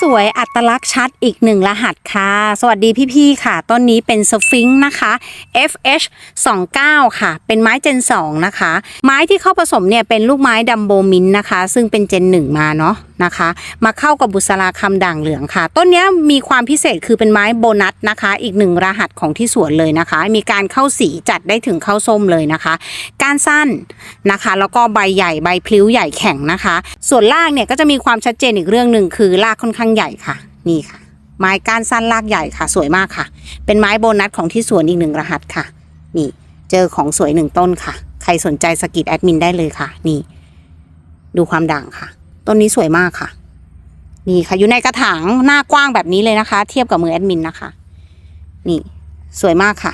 สวยอัตลักษณ์ชัดอีกหนึ่งรหัสค่ะ สวัสดีพี่ๆค่ะ ต้นนี้เป็นสฟิงค์นะคะ FH 29ค่ะ เป็นไม้เจน 2 นะคะ ไม้ที่เข้าผสมเนี่ยเป็นลูกไม้ดัมโบมินนะคะ ซึ่งเป็นเจน 1 มาเนาะนะคะ มาเข้ากับบุษราคำด่างเหลืองค่ะ ต้นนี้มีความพิเศษคือเป็นไม้โบนัสนะคะ อีกหนึ่งรหัสของที่สวนเลยนะคะ มีการเข้าสีจัดได้ถึงเข้าส้มเลยนะคะ ก้านสั้นนะคะ แล้วก็ใบใหญ่ใบพลิ้วใหญ่แข็งนะคะ ส่วนรากเนี่ยก็จะมีความชัดเจนอีกเรื่องหนึ่งคือรากค่อนข้างใหญ่ค่ะ นี่ค่ะ ไม้ก้านสั้นรากใหญ่ค่ะ สวยมากค่ะ เป็นไม้โบนัสของที่สวนอีกหนึ่งรหัสค่ะ นี่เจอของสวยหนึ่งต้นค่ะ ใครสนใจสกิดแอดมินได้เลยค่ะ นี่ ดูความด่างค่ะ ต้นนี้สวยมากค่ะ นี่ค่ะ อยู่ในกระถางหน้ากว้างแบบนี้เลยนะคะ เทียบกับมือแอดมินนะคะ นี่ สวยมากค่ะ